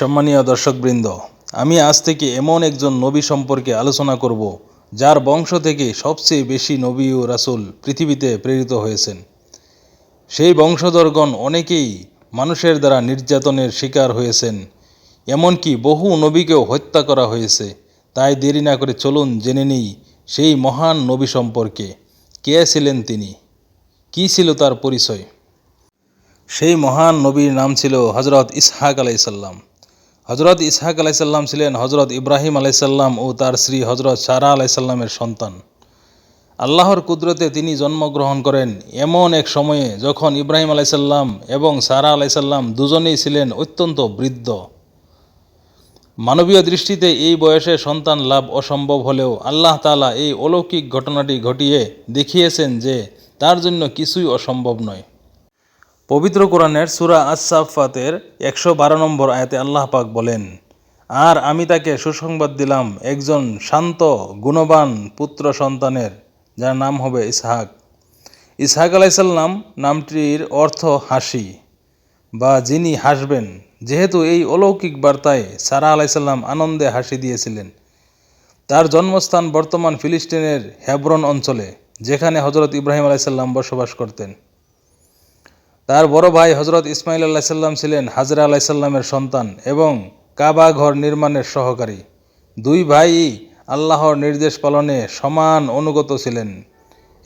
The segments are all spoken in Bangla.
সম্মানীয় দর্শকবৃন্দ, আমি আজ থেকে এমন একজন নবী সম্পর্কে আলোচনা করব, যার বংশ থেকে সবচেয়ে বেশি নবী ও রাসুল পৃথিবীতে প্রেরিত হয়েছেন। সেই বংশধরগণ অনেকেই মানুষের দ্বারা নির্যাতনের শিকার হয়েছেন, এমনকি বহু নবীকেও হত্যা করা হয়েছে। তাই দেরি না করে চলুন জেনে নিই সেই মহান নবী সম্পর্কে, কে ছিলেন তিনি, কী ছিল তার পরিচয়? সেই মহান নবীর নাম ছিল হজরত ইসহাক আলাইসাল্লাম হজরত ইসহাক আলাইসাল্লাম ছিলেন হজরত ইব্রাহিম আলাইসাল্লাম ও তার স্ত্রী হজরত সারা আলাইসাল্লামের সন্তান। আল্লাহর কুদরতে তিনি জন্মগ্রহণ করেন এমন এক সময়ে যখন ইব্রাহিম আলাইসাল্লাম এবং সারা আলাইসাল্লাম দুজনেই ছিলেন অত্যন্ত বৃদ্ধ। মানবীয় দৃষ্টিতে এই বয়সে সন্তান লাভ অসম্ভব হলেও আল্লাহ তাআলা এই অলৌকিক ঘটনাটি ঘটিয়ে দেখিয়েছেন যে তার জন্য কিছুই অসম্ভব নয়। পবিত্র কোরআনের সুরা আসাফাতের একশো বারো নম্বর আয়াতে আল্লাহ পাক বলেন, আর আমি তাকে সুসংবাদ দিলাম একজন শান্ত, গুণবান পুত্র সন্তানের, যার নাম হবে ইসহাক। ইসহাক আলাইসাল্লাম নামটির অর্থ হাসি, বা যিনি হাসবেন, যেহেতু এই অলৌকিক বার্তায় সারা আলাইসাল্লাম আনন্দে হাসি দিয়েছিলেন। তার জন্মস্থান বর্তমান ফিলিস্তিনের হেব্রন অঞ্চলে, যেখানে হজরত ইব্রাহিম আলাইসাল্লাম বসবাস করতেন। তার বড় ভাই হজরত ইসমাইল আল্লাহ সাল্লাম ছিলেন হাজরা আলাহ সাল্লামের সন্তান এবং কাবা ঘর নির্মাণের সহকারী। দুই ভাই আল্লাহর নির্দেশ পালনে সমান অনুগত ছিলেন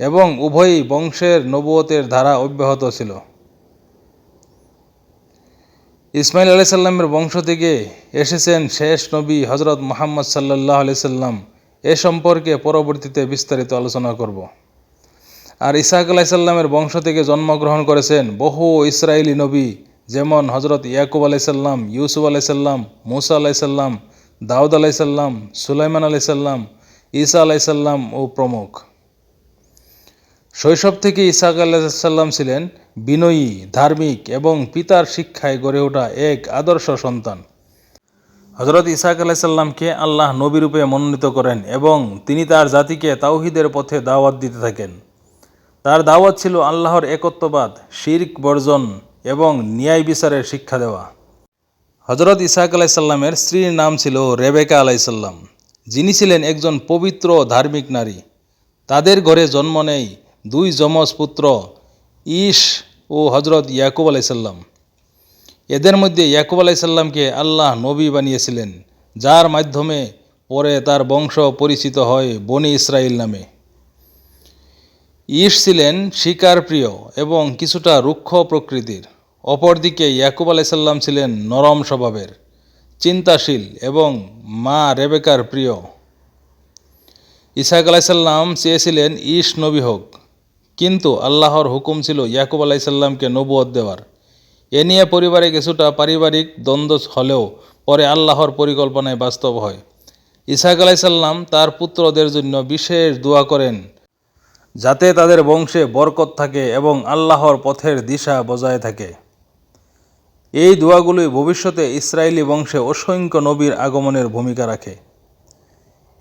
এবং উভয়ই বংশের নবুয়তের ধারা অব্যাহত ছিল। ইসমাইল আলাহ সাল্লামের বংশ থেকে এসেছেন শেষ নবী হজরত মোহাম্মদ সাল্লাহ আলি সাল্লাম। এ সম্পর্কে পরবর্তীতে বিস্তারিত আলোচনা করব। আর ইসাহাক আলাইসাল্লামের বংশ থেকে জন্মগ্রহণ করেছেন বহু ইসরায়েলি নবী, যেমন হজরত ইয়াকুব আলাইসাল্লাম ইউসুফ আলাইসাল্লাম মুসা আলাইসাল্লাম দাউদ আলাইসাল্লাম সুলাইমান আলাইসাল্লাম ঈসা আলাইসাল্লাম ও প্রমুখ। শৈশব থেকে ইসাহাক আলাইসাল্লাম ছিলেন বিনয়ী, ধার্মিক এবং পিতার শিক্ষায় গড়ে ওঠা এক আদর্শ সন্তান। হজরত ইসাহাক আলাইসাল্লামকে আল্লাহ নবীরূপে মনোনীত করেন এবং তিনি তার জাতিকে তাওহিদের পথে দাওয়াত দিতে থাকেন। তার দাওয়াত ছিল আল্লাহর একত্ববাদ, শির্ক বর্জন এবং ন্যায় বিচারের শিক্ষা দেওয়া। হজরত ইসাহাক আলাইসাল্লামের স্ত্রীর নাম ছিল রেবেকা আলাইসাল্লাম। যিনি ছিলেন একজন পবিত্র ধার্মিক নারী। তাদের ঘরে জন্ম নেই দুই যমজ পুত্র, ঈশ ও হজরত ইয়াকুব আলাইসাল্লাম। এদের মধ্যে ইয়াকুব আলাইসাল্লামকে আল্লাহ নবী বানিয়েছিলেন, যার মাধ্যমে পরে তার বংশ পরিচিত হয় বনি ইসরাইল নামে। ঈশ ছিলেন শিকার প্রিয় এবং কিছুটা রুক্ষ প্রকৃতির। অপরদিকে ইয়াকুব আলাইসাল্লাম ছিলেন নরম স্বভাবের, চিন্তাশীল এবং মা রেবেকার প্রিয়। ইসাক আলাইসাল্লাম চেয়েছিলেন ঈশ নবী হোক, কিন্তু আল্লাহর হুকুম ছিল ইয়াকুব আলাইসাল্লামকে নবুয়ত দেওয়ার। এ নিয়ে পরিবারে কিছুটা পারিবারিক দ্বন্দ্ব হলেও পরে আল্লাহর পরিকল্পনায় বাস্তব হয়। ইসাক আলাইসাল্লাম তার পুত্রদের জন্য বিশেষ দোয়া করেন। যাতে তাদের বংশে বরকত থাকে এবং আল্লাহর পথের দিশা বজায় থাকে। এই দোয়াগুলোই ভবিষ্যতে ইসরায়েলি বংশে অসংখ্য নবীর আগমনের ভূমিকা রাখে।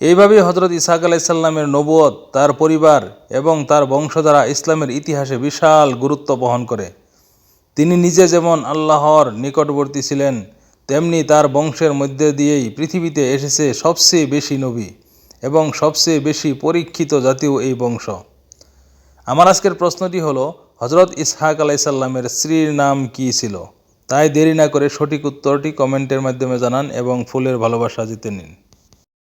এইভাবেই হজরত ইসাক আলাইসাল্লামের নবুয়ত তার পরিবার এবং তার বংশ দ্বারা ইসলামের ইতিহাসে বিশাল গুরুত্ব বহন করে। তিনি নিজে যেমন আল্লাহর নিকটবর্তী ছিলেন, তেমনি তার বংশের মধ্যে দিয়েই পৃথিবীতে এসেছে সবচেয়ে বেশি নবী এবং সবচেয়ে বেশি পরীক্ষিত জাতীয় এই বংশ। আমার আজকের প্রশ্নটি হলো হজরত ইসহাক আলাইসাল্লামের স্ত্রীর নাম কী ছিল? তাই দেরি না করে সঠিক উত্তরটি কমেন্টের মাধ্যমে জানান এবং ফুলের ভালোবাসা জিতে নিন।